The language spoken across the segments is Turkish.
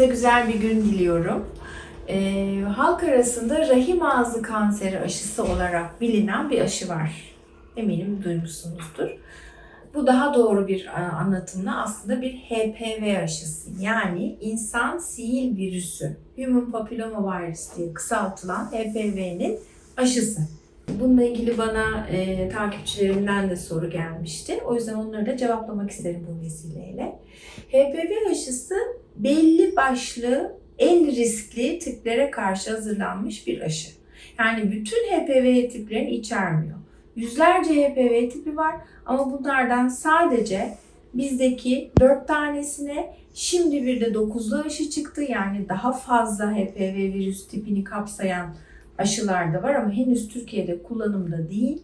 Hepinize güzel bir gün diliyorum. Ee, halk arasında rahim ağzı kanseri aşısı olarak bilinen bir aşı var. Eminim duymuşsunuzdur. Bu daha doğru bir e, anlatımla aslında bir HPV aşısı. Yani insan sihir virüsü, Human Papilloma Virus diye kısaltılan HPV'nin aşısı. Bununla ilgili bana e, takipçilerimden de soru gelmişti. O yüzden onları da cevaplamak isterim bu vesileyle. HPV aşısı belli başlı en riskli tiplere karşı hazırlanmış bir aşı. Yani bütün HPV tiplerini içermiyor. Yüzlerce HPV tipi var ama bunlardan sadece bizdeki 4 tanesine şimdi bir de 9'lu aşı çıktı. Yani daha fazla HPV virüs tipini kapsayan aşılar da var ama henüz Türkiye'de kullanımda değil.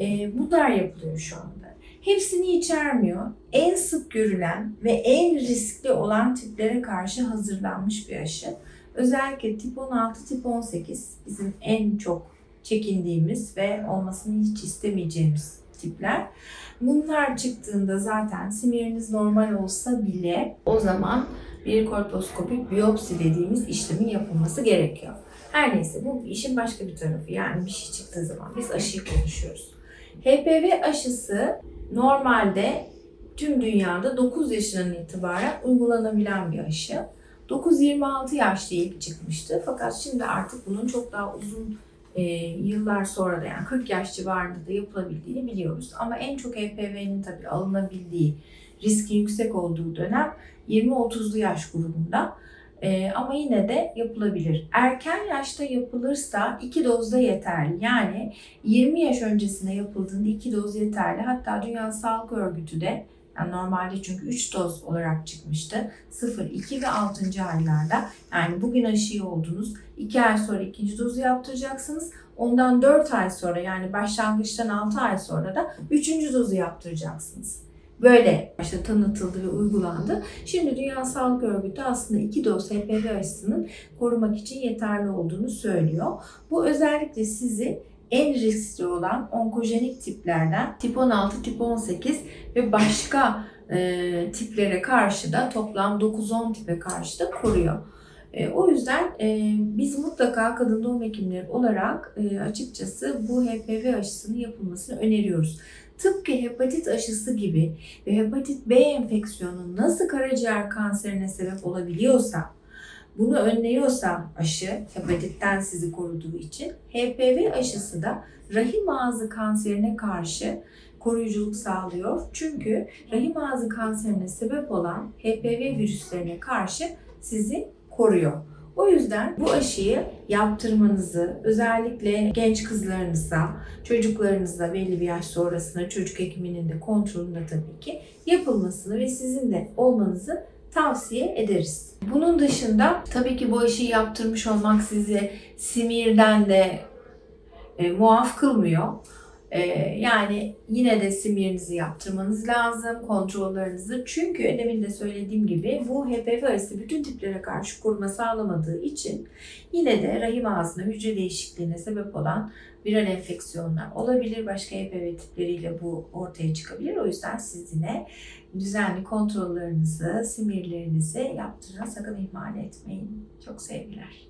Ee, bunlar yapılıyor şu anda. Hepsini içermiyor. En sık görülen ve en riskli olan tiplere karşı hazırlanmış bir aşı. Özellikle tip 16, tip 18 bizim en çok çekindiğimiz ve olmasını hiç istemeyeceğimiz tipler. Bunlar çıktığında zaten simiriniz normal olsa bile o zaman bir kolposkopik biyopsi dediğimiz işlemin yapılması gerekiyor. Her neyse bu işin başka bir tarafı. Yani bir şey çıktığı zaman biz aşıyı konuşuyoruz. HPV aşısı normalde tüm dünyada 9 yaşından itibaren uygulanabilen bir aşı. 9-26 yaş diye ilk çıkmıştı. Fakat şimdi artık bunun çok daha uzun e, yıllar sonra da yani 40 yaş civarında da yapılabildiğini biliyoruz. Ama en çok HPV'nin tabii alınabildiği, riski yüksek olduğu dönem 20-30'lu yaş grubunda. Ee, ama yine de yapılabilir. Erken yaşta yapılırsa iki dozda yeterli. Yani 20 yaş öncesinde yapıldığında iki doz yeterli. Hatta Dünya Sağlık Örgütü de yani normalde çünkü 3 doz olarak çıkmıştı. 0, 2 ve 6. aylarda. Yani bugün aşıyı oldunuz. 2 ay sonra ikinci dozu yaptıracaksınız. Ondan 4 ay sonra yani başlangıçtan 6 ay sonra da 3. dozu yaptıracaksınız. Böyle işte tanıtıldı ve uygulandı. Şimdi Dünya Sağlık Örgütü aslında iki doz HPV aşısının korumak için yeterli olduğunu söylüyor. Bu özellikle sizi en riskli olan onkojenik tiplerden tip 16, tip 18 ve başka e, tiplere karşı da toplam 9-10 tipe karşı da koruyor. E, o yüzden e, biz mutlaka kadın doğum hekimleri olarak e, açıkçası bu HPV aşısının yapılmasını öneriyoruz. Tıpkı hepatit aşısı gibi ve hepatit B enfeksiyonu nasıl karaciğer kanserine sebep olabiliyorsa, bunu önlüyorsa aşı hepatitten sizi koruduğu için HPV aşısı da rahim ağzı kanserine karşı koruyuculuk sağlıyor. Çünkü rahim ağzı kanserine sebep olan HPV virüslerine karşı sizi koruyor. O yüzden bu aşıyı yaptırmanızı özellikle genç kızlarınıza, çocuklarınıza belli bir yaş sonrasında çocuk hekiminin de kontrolünde tabii ki yapılmasını ve sizin de olmanızı tavsiye ederiz. Bunun dışında tabii ki bu aşıyı yaptırmış olmak sizi simirden de e, muaf kılmıyor. Ee, yani yine de simirinizi yaptırmanız lazım, kontrollerinizi. Çünkü demin de söylediğim gibi bu HPV aşısı bütün tiplere karşı koruma sağlamadığı için yine de rahim ağzına hücre değişikliğine sebep olan viral enfeksiyonlar olabilir. Başka HPV tipleriyle bu ortaya çıkabilir. O yüzden siz yine düzenli kontrollerinizi, simirlerinizi yaptırın. Sakın ihmal etmeyin. Çok sevgiler.